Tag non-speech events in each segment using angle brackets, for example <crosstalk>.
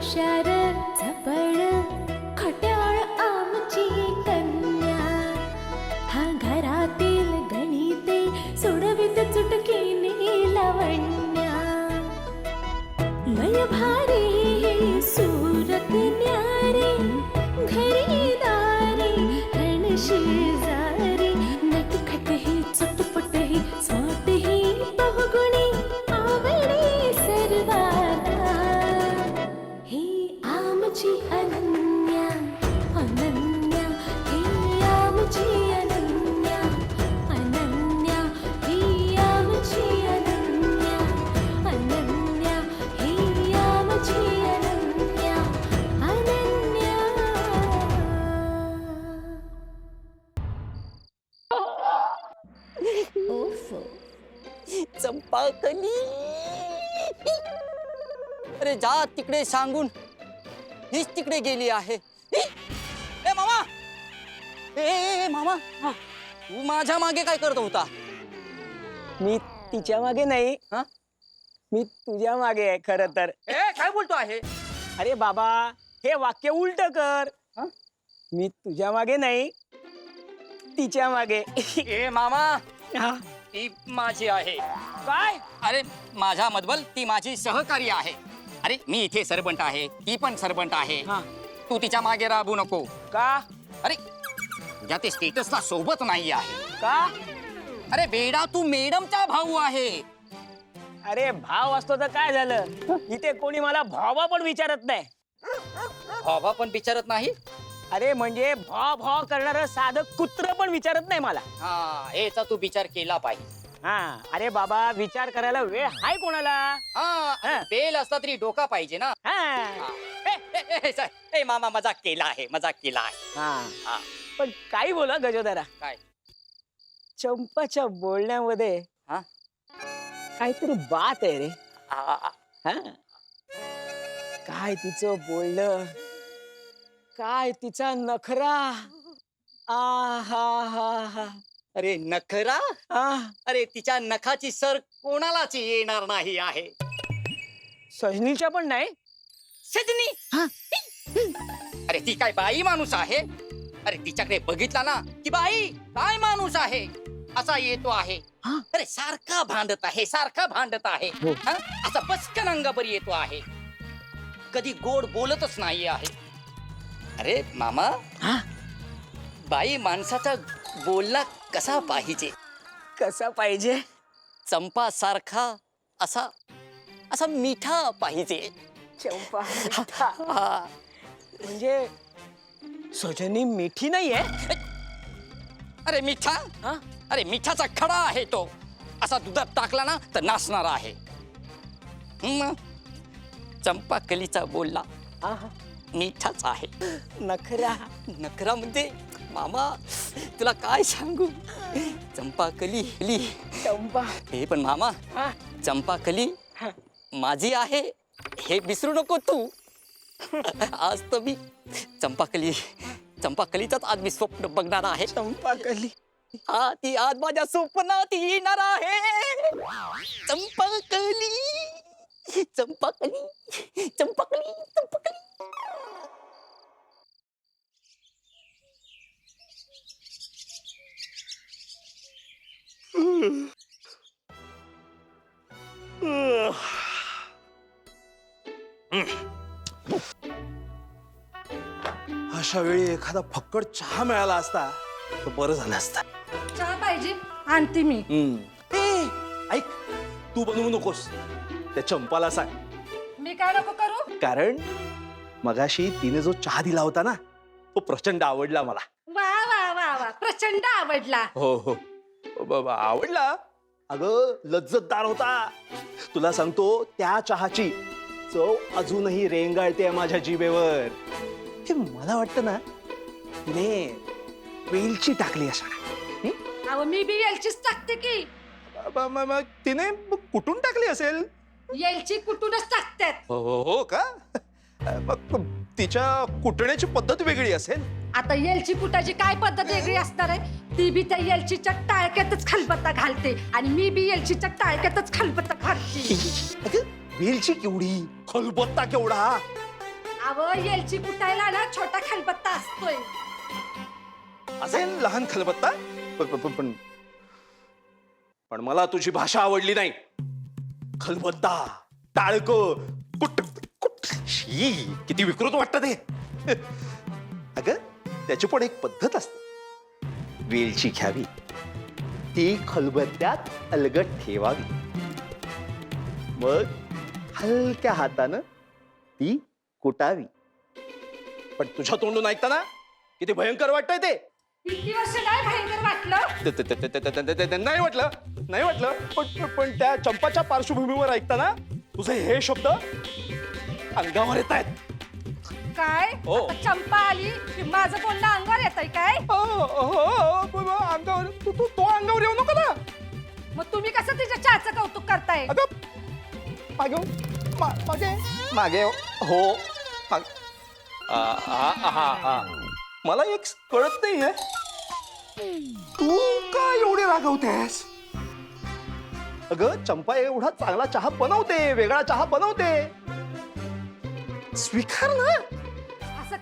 shadow तिकडे सांगून हीच तिकडे गेली आहे! ए मामा! ए, ए ए, मामा! तू माझ्या मागे काय करत होता? मी तिच्यामागे नाही. हा? मी तुझ्या मागे आहे खर तर. ए काय बोलतो आहे? अरे बाबा हे वाक्य उलट कर. हा? मी तुझ्या मागे नाही तिच्यामागे. ए मामा! हा, ती माझी आहे. काय? अरे माझ्या मधबल ती माझी सहकारी आहे. अरे मी इथे सरपंच आहे. ती पण सरपंच आहे. हा. तू तिच्यामागे राबू नको. का? अरे तुझ्या ते स्टेटसला सोबत नाही आहे. का? अरे बेडा तू मॅडमचा भाऊ आहे. अरे भाव असतो तर काय झालं? इथे कोणी मला भावा पण विचारत नाही. बाबा पण विचारत नाही? अरे म्हणजे भॉ भॉ करणार साधं कुत्र पण विचारत नाही मला. हा याचा तू विचार केला पाहिजे. हा अरे बाबा विचार करायला वेळ हाय कोणाला? हा हा. बेल असला तरी डोका पाहिजे ना. हा. ए, ए, ए, स- ए, मामा मजाक केला आहे मजाक केला आहे. हा. हा. पण काही बोला गजोदरा. काय? चंपाच्या बोलण्यामध्ये हा? काहीतरी बात आहे रे. आ, आ, आ. हा. काय तिचं बोलणं? काय तिचा नखरा? आ हा हा हा. अरे नखरा? अरे तिच्या नखाची सर कोणालाच येणार नाही आहे? सजनीच्या पण नाही. सजनी? अरे ती काय बाई माणूस आहे? अरे तिच्याकडे बघितला ना की बाई काय माणूस आहे? असा येतो आहे. हा? अरे सारखा भांडत आहे सारखा भांडत आहे. हो. हा? असा पस्कन अंगावर येतो आहे. कधी गोड बोलतच नाही आहे. अरे मामा. हा? बाई माणसाचा बोलला कसा पाहिजे? कसा पाहिजे? चंपा सारखा असा असा मिठा पाहिजे. चंपा मिठा. हा. म्हणजे सजनी मिठी नाहीये? अरे मिठा? हा? अरे मिठाचा खडा आहे तो. असा दुधात टाकला ना तर नाचणार आहे. चंपा कलीचा बोलला आहा, मिठाच आहे. नखरा. नखरा म्हणजे? मामा तुला काय सांगू? चंपा कली कली चंपा. हे पण मामा हा, चंपा कली हा. माझी आहे. हे विसरू नको तू. आज तर मी चंपाकली चंपाकलीचाच आज मी स्वप्न बघणार आहे. चंपा कली हा ती आज माझ्या स्वप्नात येणार आहे. चंपाकली चंपाकली चंपाकली चंपाकली. अशा वेळी एखादा फक्कड चहा मिळाला असता तर बरं झालं असतं. चहा पाहिजे आणते मी. ए, ऐक तू बनवू नकोस. त्या चंपाला सांग. मी काय नको करू? कारण मगाशी तिने जो चहा दिला होता ना तो प्रचंड आवडला मला. वा वा वा वा प्रचंड आवडला. हो हो. ब- ब- आवडला? अगं लज्जतदार होता. तुला सांगतो त्या चहाची चव अजूनही रेंगाळते माझ्या जिभेवर. हे मला वाटतं ना तिने वेलची टाकली असणार अहो मी बी येलचीच टाकते की. म- तिने कुठून टाकली असेल? येलची कुठूनच टाकतात. हो हो हो का? मग तिच्या कुटण्याची पद्धत वेगळी असेल. आता येलची कुटाची काय पद्धत वेगळी असणार आहे? ती बी त्या येलचीच्या टाळक्यातच खलबत्ता घालते आणि मी बी येलचीच्या टाळक्यातच खलबत्ता घालते अगं वेलची केवढी? खलबत्ता केवढा? अव येलची कुटायला ना छोटा खलबत्ता असतोय. असेल लहान खलबत्ता? पण पण- पण पण. पण मला तुझी भाषा आवडली नाही. खलबत्ता टाळक कुट कुट. शी किती विकृत वाटत ते. अग त्याची पण एक पद्धत असते. वेलची घ्यावी. ती खलबत्त्यात अलगट ठेवावी. मग हलक्या हातानं ती कुटावी. पण तुझ्या तोंडून ऐकताना किती भयंकर वाटतंय ते. किती वर्ष काय भयंकर वाटलं. ते- ते- ते- ते- ते- ते- ते- ते- नाही वाटलं नाही वाटलं. पण पण- पण त्या चंपाच्या पार्श्वभूमीवर ऐकताना तुझे हे शब्द अंगावर येत आहेत काय? हो. आता चंपा आली. की माझं बोलणं अंगावर येत काय? अंगावर. तू तू तो अंगावर येऊ नको ना. मग तुम्ही कसं तिच्या चहाचं कौतुक करताय? अगं मागे हो. मा- मागे. मागे हो. हो. मागे. आ, आ. मला एक कळत नाही आहे तू का एवढे रागवतेस? अगं चंपा एवढा चांगला चहा बनवते वेगळा चहा बनवते. स्वीकार ना.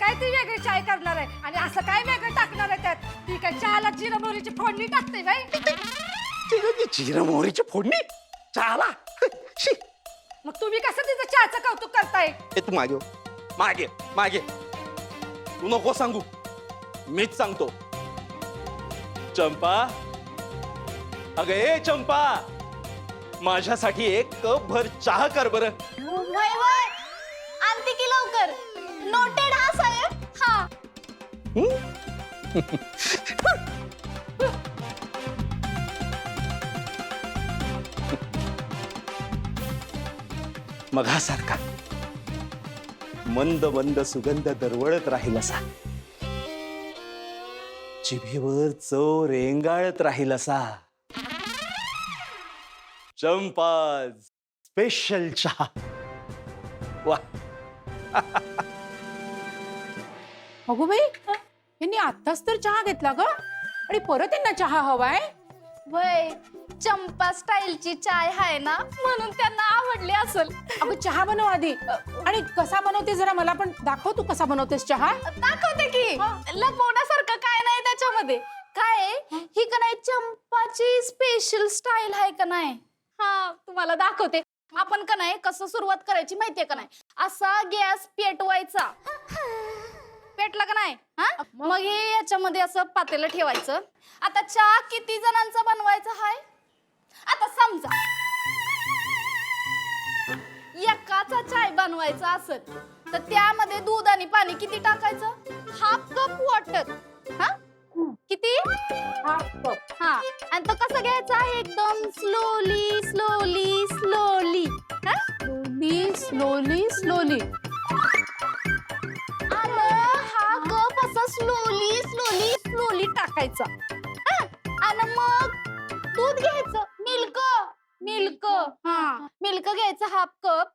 काय ती वेगळी चाय करणार आहे आणि असं काय वेगळं टाकणार आहे त्यात? ती काय चहाला जिरं मोहरीची फोडणी टाकते बाई. जिरं मोहरीची फोडणी? चहाला? शी. मग तुम्ही कसं तिचं चहाचं कौतुक करताय? हे तू मागे हो. मागे मागे. तू नको सांगू. मीच सांगतो. चंपा. अगं ए चंपा. माझ्यासाठी एक कप भर चहा कर बर. वय वय. आणते की लवकर? नोटेड हा मघासारखा मंद मंद सुगंध दरवळत राहील असा जिभेवर चव रेंगाळत राहील असा चंपा स्पेशल चहा. वा. <laughs> अगो बाई यांनी आत्ताच तर चहा घेतला ग. आणि परत यांना चहा हवाय? वय चंपा स्टाईलची चाय आहे ना म्हणून त्यांना आवडली असल. अगं चहा बनव आधी. आणि कसा बनवते जरा मला पण दाखव तू कसा बनवतेस चहा. दाखवते की. लपवण्यासारखं काय नाही त्याच्यामध्ये. काय आहे? ही. का नाही चंपाची स्पेशल स्टाईल आहे का नाही? हा तुम्हाला दाखवते. आपण का नाही कसं सुरुवात करायची माहितीये का नाही? असा गॅस पेटवायचा. पेटला का नाही? हा? मग? हे याच्यामध्ये असं पातेलं ठेवायचं. आता चहा किती जणांचा बनवायचा हाय? आता समजा. एकाचा चाय बनवायचा असेल तर त्यामध्ये दूध आणि पाणी किती टाकायचं? हाफ कप वॉटर हा? किती? Half cup. हा. आणि तो कसं घ्यायचा एकदम? Slowly slowly slowly slowly slowly slowly slowly टाकायचा. हा? आणि मग दूध घ्यायचं. मिल्क. मिल्क. हा मिल्क घ्यायचं हाफ कप.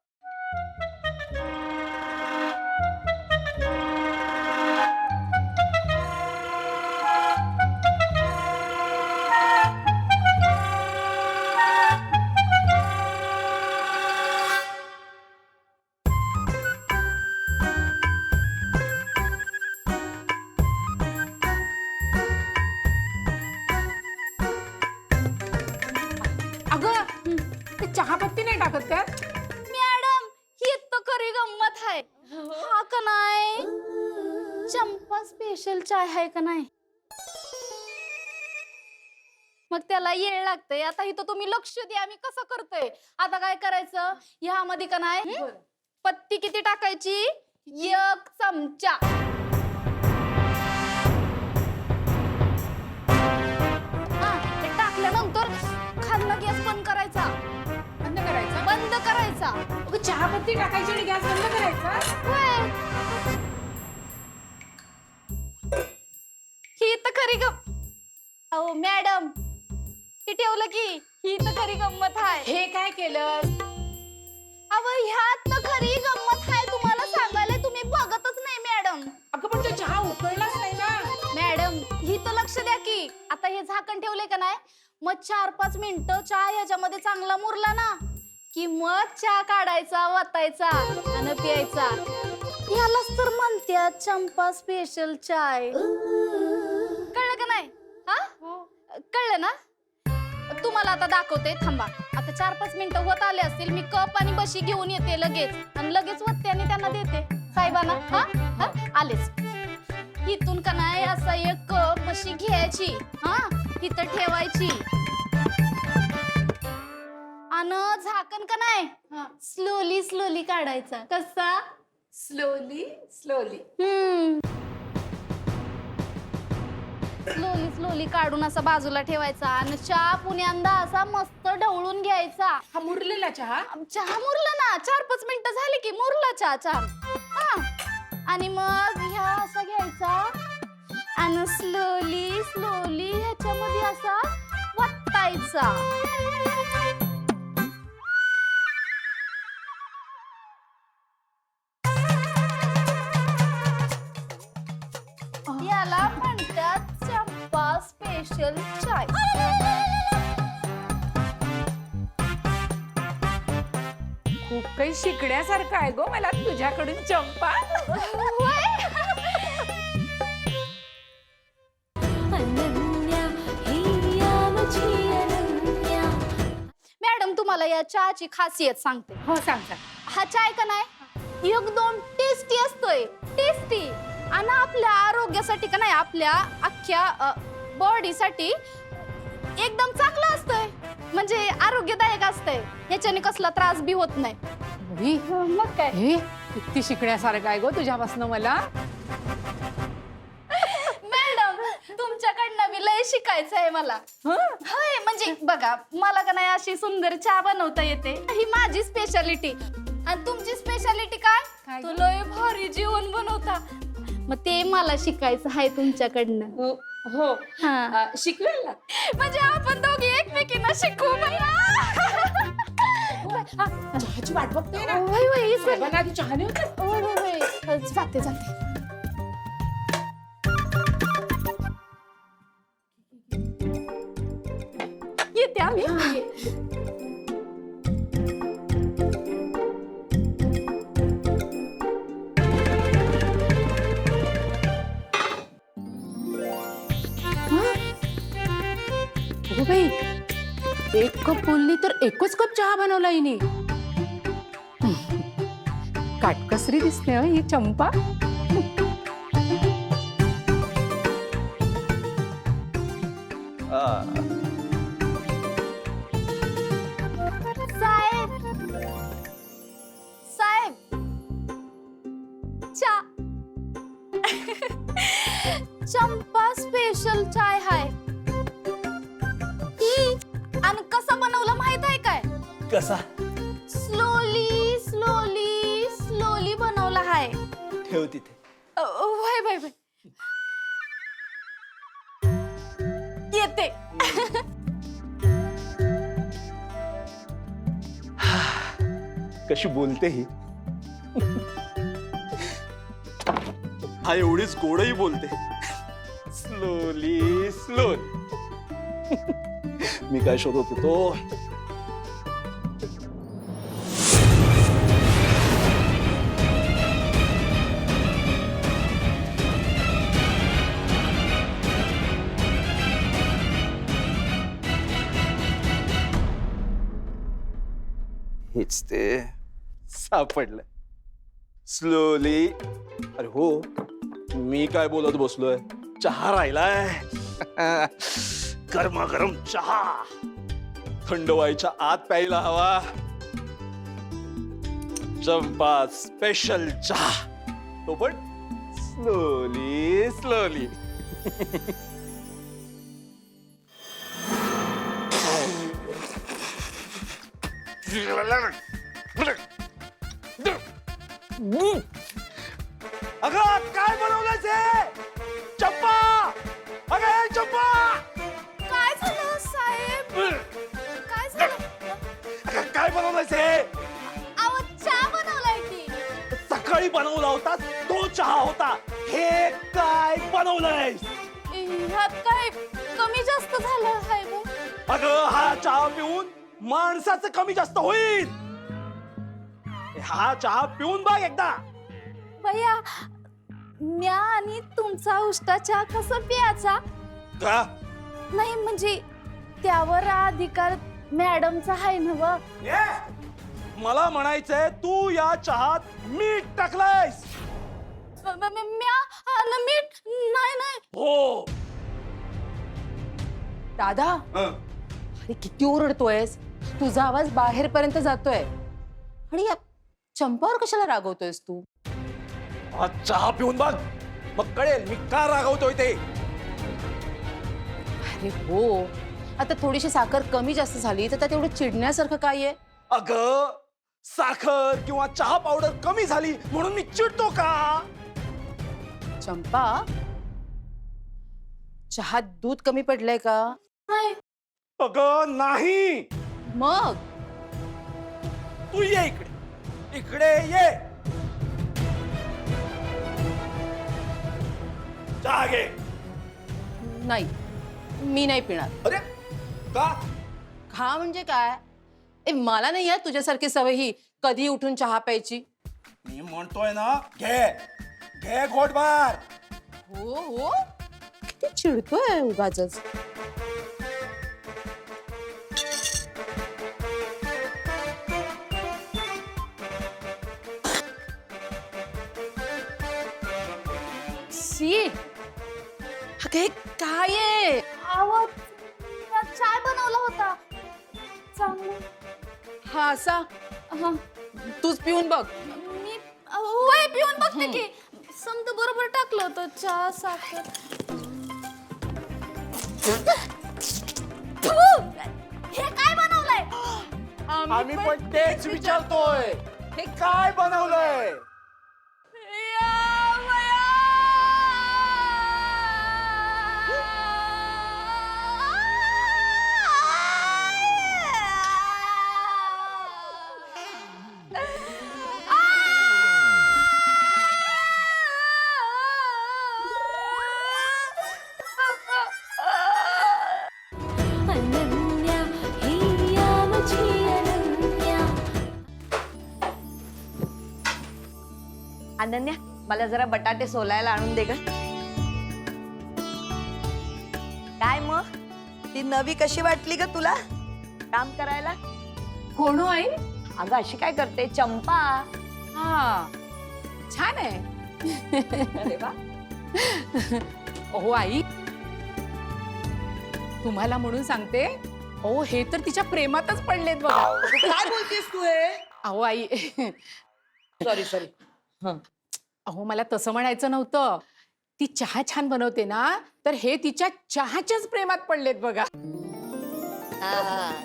टाकत त्यात मॅडम ही तर खरी गंमत आहे. हा का नाही? चंपा स्पेशल चाय आहे का नाही? मग त्याला येळ लागतंय. आता इथं तुम्ही लक्ष द्या मी कसं करतोय? आता काय करायचं? ह्यामध्ये का नाही? पत्ती किती टाकायची? एक चमचा. हा, ते टाकल्यानंतर खाल्लं गॅस बंद करायचा. करायचं? बंद करायचा. अगं चहापत्ती टाकायची आणि गॅस बंद करायचा? होय. ही तर खरी गम अहो मॅडम ही ठेवलं की ही तर खरी गंमत आहे हे काय केलं अहो ह्यात तर खरी गंमत आहे तुम्हाला सांगायला. तुम्ही बघतच नाही मॅडम. अगं पण तो चहा उकळलाच नाही ना. मॅडम ही तर लक्ष द्या की. आता हे झाकण ठेवले का नाही? मग चार पाच मिनिटं चहा ह्याच्यामध्ये चांगला मुरला ना. की मग चहा काढायचा वतायचा आणि प्यायचा. यालाच तर म्हणतात चंपा स्पेशल चाय. कळलं का नाही? हा? कळलं ना? तुम्हाला आता दाखवते थांबा. आता चार पाच मिनिटं होत आले असतील मी कप आणि बशी घेऊन येते लगेच. आणि लगेच वत्ते आणि त्यांना देते. साहेबांना हा? हा? आलेच. इथून का नाही असा एक कप बशी घ्यायची हा? इथं ठेवायची. आणि झाकण का नाही? स्लोली स्लोली काढायचा. कसा? स्लोली स्लोली हम्म. स्लोली स्लोली काढून असा बाजूला ठेवायचा आणि चहा पुण्यांदा असा मस्त ढवळून घ्यायचा. हा मुरलेला चहा? चहा मुरला ना. चार पाच मिनिटं झाली की मुरला चहा चहा. हा. आणि मग ह्या असा घ्यायचा. आणि स्लोली स्लोली ह्याच्यामध्ये असा वतायचा. स्पेशल चाय. खूप काही शिकण्यासारखं आहे गो मला तुझ्याकडून चंपा. मॅडम तुम्हाला या चहाची खासियत सांगते. हो सांग सांग. हा चाय का नाही? एकदम टेस्टी असतोय. टेस्टी. आणि आपल्या आरोग्यासाठी का नाही आपल्या अख्ख्या बॉडीसाठी एकदम चांगलं असतंय. म्हणजे आरोग्यदायक असतंय. ह्याच्याने कसला त्रास बी होत नाही. ही, मग काय? हे किती शिकण्यासारखं आहे गो तुझ्यापासून मला. मॅडम तुमच्याकडनं बी लय शिकायचं आहे मला. हं? होय म्हणजे बघा मला का नाही अशी सुंदर चहा बनवता येते. ही माझी स्पेशालिटी आणि तुमची स्पेशालिटी काय? काय? तो लय भारी जेवण बनवता. मग ते मला शिकायचं आहे तुमच्याकडनं. हो. हो. हा अ, शिकवेल ना? म्हणजे आपण दोघे एकमेकींना शिकू. हा, चहाची वाट बघतोय ना. साहेबांना आधी चहा नेऊ होय. जाते जाते. चहा बनवला हिने. काटकसरी दिसते हं ही चंपा. साहेब. चा. <laughs> चंपा स्पेशल चाय कशी बोलते ही हा एवढीच गोडही बोलते. स्लोली स्लोली मी काय शोधत होतो? हेच ते. सापडलं. स्लोली अरे हो मी काय बोलत बसलोय? चहा राहिलाय. <laughs> गरमागरम चहा. थंड व्हायच्या आत प्यायला हवा. चंपा स्पेशल चहा. तो पण स्लोली स्लोली <laughs> अगं काय बनवलंयस? हे चंपा! अगं हे चंपा! काय झालं साहेब? काय झालं? अगं काय बनवलंयस? हे अहो चहा बनवलाय की. सकाळी बनवला होता तो चहा होता. हे काय बनवलंयस? ह्यात काय कमी जास्त झालं अगं हा चहा पिऊन माणसाचं कमी जास्त होईल. हा चहा पिऊन बघ एकदा. भैया म्या आणि तुमचा उष्टा चहा कसा प्यायचा? का? नाही म्हणजे त्यावर अधिकार मॅडमचा आहे ना व? मला म्हणायचंय तू या चहात मीठ टाकलायस. म- म- म- म्या हा ना मीठ? नाही नाही. हो. दादा हं. अरे किती ओरडतोयस. तुझा आवाज बाहेरपर्यंत जातोय. आणि या चंपावर कशाला रागवतोयस तू? चहा पिऊन बघ. मग कळेल मी का रागवतोय ते. अरे हो. आता थोडीशी साखर कमी जास्त झाली तर त्यात एवढं चिडण्यासारखं काय आहे? अग साखर किंवा चहा पावडर कमी झाली म्हणून मी चिडतो का? चंपा चहात दूध कमी पडलंय का? अग नाही. मग? तू ये इकडे. इकडे ये। चहा। घे नाही मी नाही पिणार। अरे का? हा म्हणजे काय? ए मला नाही आहे तुझ्यासारखी सवय ही कधी उठून चहा प्यायची. मी म्हणतोय ना घे. घे घोटभर हो हो. किती चिडतोय उगाच सी। अगं हे काय आहे? आवाज चाय बनवला होता? चांगलं. हा असा हा. तूच पिऊन बघ. मी वय पिऊन बघते की. समजा बरोबर टाकलं होतं चहा साखर. थू! हे काय बनवलंय? आम्ही पण तेच विचारतोय. हे काय बनवलंय? अनन्या मला जरा बटाटे सोलायला आणून दे ग. काय मग? ती नवी कशी वाटली ग तुला? काम करायला? कोण हो आई? अगं अशी काय करते? चंपा. हा. छान आहे. अहो आई. तुम्हाला म्हणून सांगते अहो हे तर तिच्या प्रेमातच पडलेत बघा. काय बोलतेस तू हे? अहो आई. सॉरी सॉरी अहो मला तसं म्हणायचं नव्हतं ती चहा छान बनवते ना तर हे तिच्या चहाच्याच प्रेमात पडलेत बघा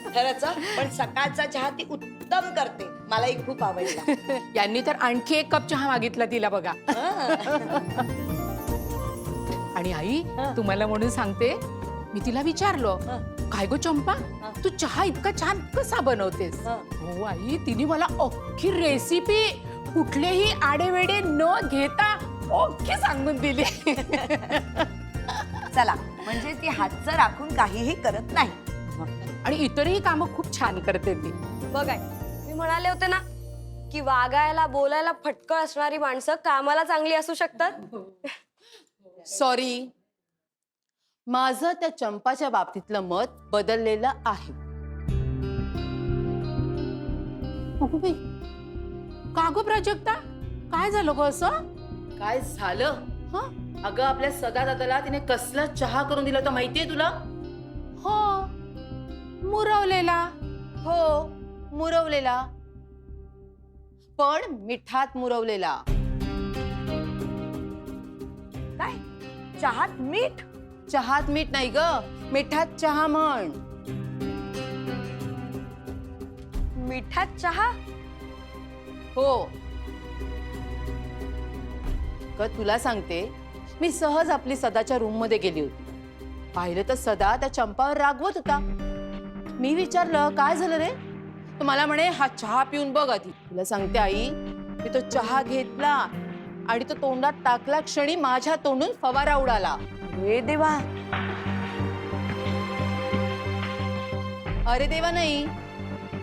खरंच हं. पण सकाळचा चहा ती उत्तम करते मलाही खूप आवडला <laughs> यांनी तर आणखी एक कप चहा मागितला तिला बघा आणि आई हं. तुम्हाला म्हणून सांगते मी तिला विचारलं हं. काय गो चंपा हं. तू चहा इतका छान कसा बनवतेस हं. हो आई तिने मला अख्खी रेसिपी कुठलेही आडेवेडे न घेता ओके सांगून दिली. चला म्हणजे ती हातचं राखून काहीही करत नाही. आणि इतरही कामं खूप छान करते ती. बघाय मी म्हणाले होते ना की वागायला बोलायला फटकळ असणारी माणसं कामाला चांगली असू शकतात. सॉरी माझं त्या चंपाच्या बाबतीतलं मत बदललेलं आहे. अगं बाई, का ग प्राजक्ता? काय झालं ग असं? काय झालं? ह? अगं आपल्या सदा दादाला तिने कसला चहा करून दिला होता माहितीये तुला? हो. मुरवलेला. हो मुरवलेला. पण मिठात मुरवलेला. काय? चहात मीठ? चहात मीठ नाही ग. मिठात चहा म्हण. मिठात चहा? हो. ग तुला सांगते मी सहज आपली सदाच्या रूममध्ये गेली होती. पाहिलं तर सदा त्या चंपावर रागवत होता. मी विचारलं काय झालं रे? तर मला म्हणे हा चहा पिऊन बघ आधी. तुला सांगते आई मी तो चहा घेतला आणि तो तोंडात टाकला क्षणी माझ्या तोंडून फवारा उडाला. हे देवा. अरे देवा नाही.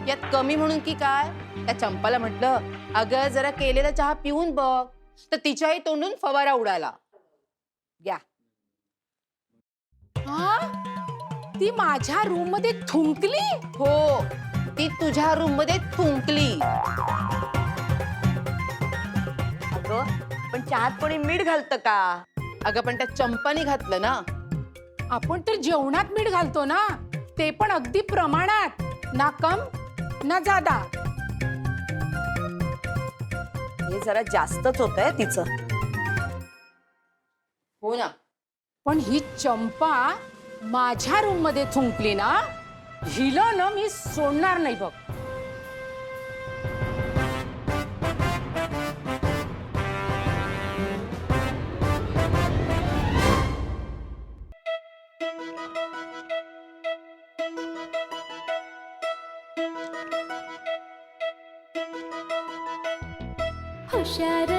यात कमी म्हणून की काय? त्या चंपाला म्हटलं अगं जरा केलेला चहा पिऊन बघ. तर तिच्याही तोंडून फवारा उडाला. घ्या. हा? ती माझ्या रूममध्ये थुंकली? हो. ती तुझ्या रूममध्ये थुंकली. अगं पण चहात कोणी मीठ घालतं का? अगं पण त्या चंपानी घातलं ना. आपण तर जेवणात मीठ घालतो ना. ते पण अगदी प्रमाणात. ना कम ना जादा. हे जरा जास्तच होत आहे तिचं. हो ना. पण ही चंपा माझ्या रूममध्ये थुंकली ना हिला ना मी सोडणार नाही बघ. shadow.